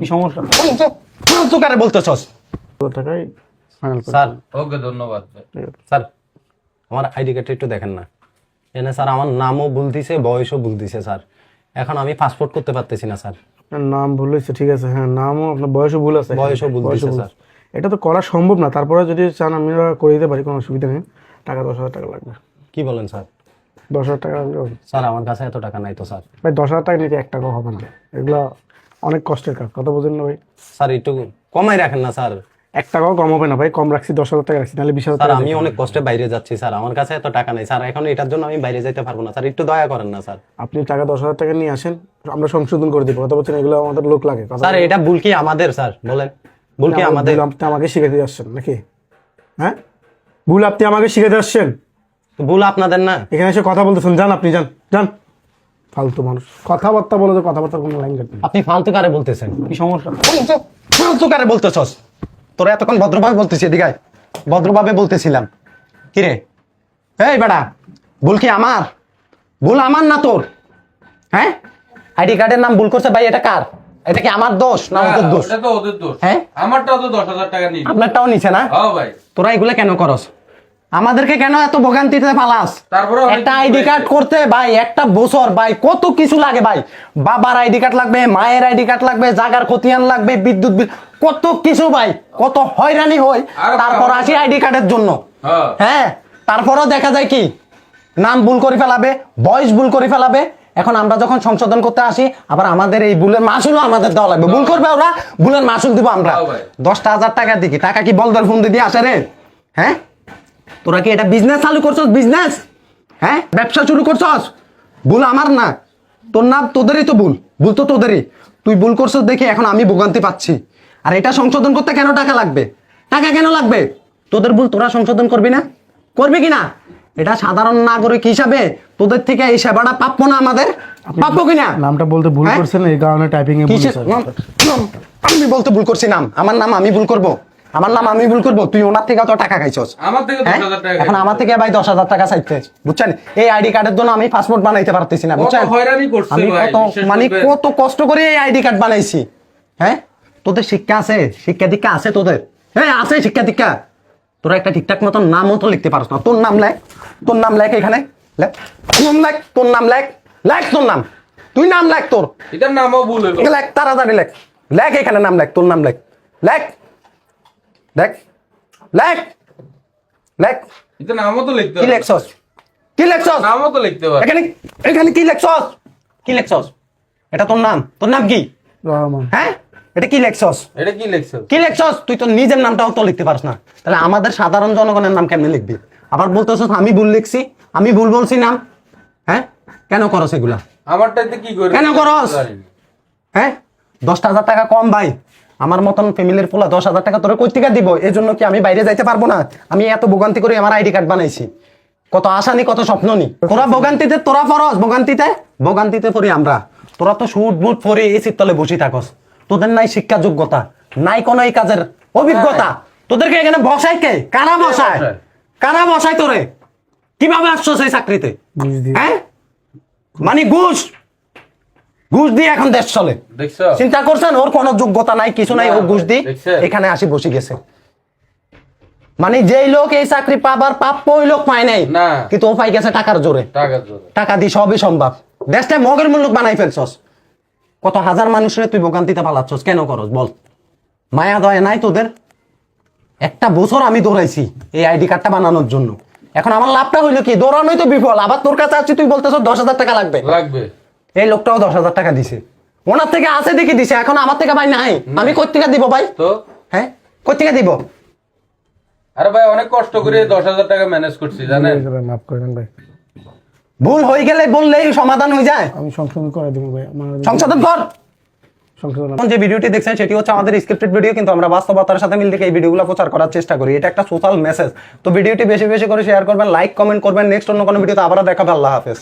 কি সমস্যা? তুই কারে বলতেছস? কত ফাইনাল স্যার ওকে ধন্যবাদ স্যার আমার আইডি কার্ডটা একটু দেখেন না। এনে স্যার আমার নামও ভুল দিছে বয়সও ভুল দিছে স্যার। এখন আমি পাসপোর্ট করতে পারতেছি না স্যার। নাম ভুল হয়েছে ঠিক আছে। হ্যাঁ নামও আপনার বয়সও ভুল আছে। বয়সও ভুল দিছে, স্যার। এটা তো করা সম্ভব না। তারপরে যদি চান আমরা করে দিতে পারি কোনো অসুবিধা নেই। টাকা দশ হাজার টাকা লাগবে। কি বলেন স্যার? দশ হাজার টাকা লাগবে। স্যার আমার কাছে এত টাকা নাই তো স্যার। ভাই দশ হাজার টাকা নিতে এক টাকাও হবে না। এগুলো অনেক কষ্টের কাজ কথা বোঝেন না ভাই? স্যার একটু কমাই রাখেন না স্যার। এক টাকাও কম হবে না ভাই কম রাখছি দশ হাজার টাকা রাখছি নাহলে বিশ হাজার আমি অনেক কষ্টে বাইরে যাচ্ছি স্যার আমার কাছে এত টাকা নেই স্যার এখন এটার জন্য আমি বাইরে যেতে পারব না স্যার একটু দয়া করেন না স্যার। আপনি টাকা দশ হাজার টাকা নিয়ে আসেন আমরা সংশোধন করে দিব কথা বলছেন এগুলো আমাদের লোক লাগে স্যার এটা ভুল কি আমাদের স্যার বলেন ভুল কি আমাদের? আপনি আমাকে শিখাতে আসছেন নাকি? হ্যাঁ? ভুল আপনি আমাকে শিখাতে আসছেন ভুল আপনাদের না। এখানে এসে কথা বলতেছেন যান আপনি যান যান। ফালতু মানুষ। কথাবার্তা বলে তো কথাবার্তার কোনো লাইন কাটবে আপনি ফালতু কারে বলতেছেন? কি সমস্যা? ফালতু কারে বলতেছস? তোরা এতক্ষণ ভদ্রভাবে বলতেছি এদিকে আয়। ভদ্রভাবে বলতেছিলাম। কিরে এই বেটা ভুল কি আমার? ভুল আমার না তোর? হ্যাঁ? আইডি কার্ডের নাম ভুল করছে ভাই এটা কার? এটা কি আমার দোষ না ওদের দোষ? ওটা তো ওদের দোষ। হ্যাঁ? আমারটাও তো দশ হাজার টাকা নিবি। আপনারটাও নিছে না? হ্যাঁ ভাই। তোরা এগুলো কেন করস? আমাদেরকে কেন এত ভোগান্তিতে তারপরেও একটা আইডি কার্ড করতে ভাই একটা বছর ভাই কত কিছু লাগে ভাই। বাবার আইডি কার্ড লাগবে মায়ের আইডি কার্ড লাগবে জাগার খতিয়ান লাগবে বিদ্যুৎ বিল কত কিছু ভাই কত হয়রানি হয় তারপর আসি আইডি কার্ডের জন্য। হ্যাঁ। হ্যাঁ তারপরও দেখা যায় কি নাম ভুল করে ফেলাবে বয়স ভুল করে ফেলাবে। এখন আমরা যখন সংশোধন করতে আসি আবার আমাদের এই ভুলের মাসুলও আমাদের দেওয়া লাগবে। ভুল করবে ওরা ভুলের মাসুল দিব আমরা। দশটা হাজার টাকা দিকে। টাকা কি বলদার ফোন দিয়ে আসে রে? হ্যাঁ? তোরা কি এটা বিজনেস চালু করছস বিজনেস হ্যাঁ? ব্যবসা শুরু করছস? ভুল আমার না। তোর নাম তোদেরই তো ভুল। ভুল তো তোদেরই। তুই ভুল করছস দেখে এখন আমি ভোগান্তি পাচ্ছি। আর এটা সংশোধন করতে কেন টাকা লাগবে? টাকা কেন লাগবে? তোদের ভুল তোরা সংশোধন করবি না? করবি কি না এটা সাধারণ নাগরিক হিসাবে তোদের থেকে এই সেবাটা প্রাপ্য না আমাদের? প্রাপ্য কিনা? নামটা বলতে ভুল হ্যাঁ? করছেন এই কারণে টাইপিং এ? আমি বলতে ভুল করছি নাম। আমার নাম আমি ভুল করব? আমার নাম আমি ভুল করব তুই ওনার থেকে তো টাকা খাইছস। হ্যাঁ? এখন আমার থেকে ভাই দশ হাজার টাকা চাইতে। বুঝছেন? এই আইডি কার্ডের জন্য আমি পাসপোর্ট বানাইতে পারতেছি না বুঝছেন? আমি কত মানে কত কষ্ট করে এই আইডি কার্ড বানাইছি। হ্যাঁ? তোদের শিক্ষা আছে শিক্ষা দীক্ষা আছে তোদের। হ্যাঁ আছে শিক্ষা দীক্ষা। তোরা একটা ঠিকঠাক মতন নামও তো লিখতে পারছ না। তোর নাম লেখ। তোর নাম লেখ এখানে। লেখ। তোর নাম লেখ তোর নাম লেখ। লেখ তোর নাম। তুই নাম লেখ তোর। এটার নামও ভুল লেখ তাড়াতাড়ি লেখ। লেখ এখানে নাম লেখ তোর নাম লেখ। লেখ। লেখ লেখ। লেখ। এটা নামও তো লিখতে কি লেখছস? কি লেখছস? নামও তো লিখতে পারে এখানে এখানে কি লেখছস? কি লেখছস? এটা তোর নাম। তোর নাম কি? রহমান হ্যাঁ? এটা কি লেখছস? এটা কি লিখছো কি লেখছস? তুই তো নিজের নামটাও তো লিখতে পারস না। তাহলে আমাদের সাধারণ জনগণের নাম কেমনে লিখবি? আবার বলতেছস আমি ভুল লিখছি। আমি ভুল বলছি নাম হ্যাঁ? কেন করস এগুলা? আমারটাতে কি করে? কেন করস? হ্যাঁ? দশটা হাজার টাকা কম ভাই। আমার মতন ফ্যামিলির পোলা দশ হাজার টাকা তোরা কই থেকে দিব? এই জন্য কি আমি বাইরে যাইতে পারব না? আমি এত ভোগান্তি করে আমার আইডি কার্ড বানাইছি। কত আশা নি কত স্বপ্ন নি। তোরা ভোগান্তিতে তোরা ফরস ভোগান্তিতে। ভোগান্তিতে পড়ি আমরা। তোরা তো সুট বুট পরে এই তলে বসে থাকস। তোদের নাই শিক্ষা যোগ্যতা নাই কোনো এই কাজের অভিজ্ঞতা। তোদেরকে এখানে বসায় কে? কারা বসায়? বসায়? কারা বসায় তোরে? কীভাবে আসছো সেই চাকরিতে? হ্যাঁ? মানে ঘুষ। ঘুষ দিয়ে এখন দেশ চলে। চিন্তা করছেন ওর কোনো যোগ্যতা নাই কিছু নাই ও ঘুষ দি দেখছে? এখানে আসি বসে গেছে। মানে যেই লোক এই চাকরি পাবার প্রাপ্য ওই লোক পায় নাই কিন্তু ও পাই গেছে টাকার জোরে। টাকা জোরে। টাকা দি সবই সম্ভব। দেশটা মগের মূল্য বানাই ফেলছস। কত হাজার মানুষের তুই ভোগান্তিতে পালাচ্ছস কেন করস বল? মায়া দয়া নাই তোদের? একটা বছর আমি দৌড়াইছি এই আইডি কার্ডটা বানানোর জন্য। এখন আমার লাভটা হইল কি? দৌড়ানোই তো বিফল। আবার তোর কাছে আসছি তুই বলতেছ দশ হাজার টাকা লাগবে। লাগবে। এই লোকটাও দশ হাজার টাকা দিছে। ওনার থেকে আছে দেখি দিছে এখন আমার থেকে ভাই নাই। আমি কই থেকে দিব ভাই? তো? হ্যাঁ? কই থেকে দিব? আরে ভাই অনেক কষ্ট করে দশ হাজার টাকা ম্যানেজ করছি জানেন? মাফ করে দেন ভাই। ভুল হয়ে গেলে বললেই সমাধান হয়ে যায়। আমি সংশোধন করে দেবো ভাই আমার সংশোধন কর! যে ভিডিওটি দেখছেন সেটি হচ্ছে আমাদের স্ক্রিপ্টেড ভিডিও কিন্তু আমরা বাস্তবতার সাথে মিল থেকে এই ভিডিওগুলো প্রচার করার চেষ্টা করি। এটা একটা সোশ্যাল মেসেজ তো ভিডিওটি বেশি বেশি করে শেয়ার করবেন লাইক কমেন্ট করবেন। নেক্সট অন্য কোনো ভিডিওতে আবার দেখাবে। আল্লাহ হাফেজ।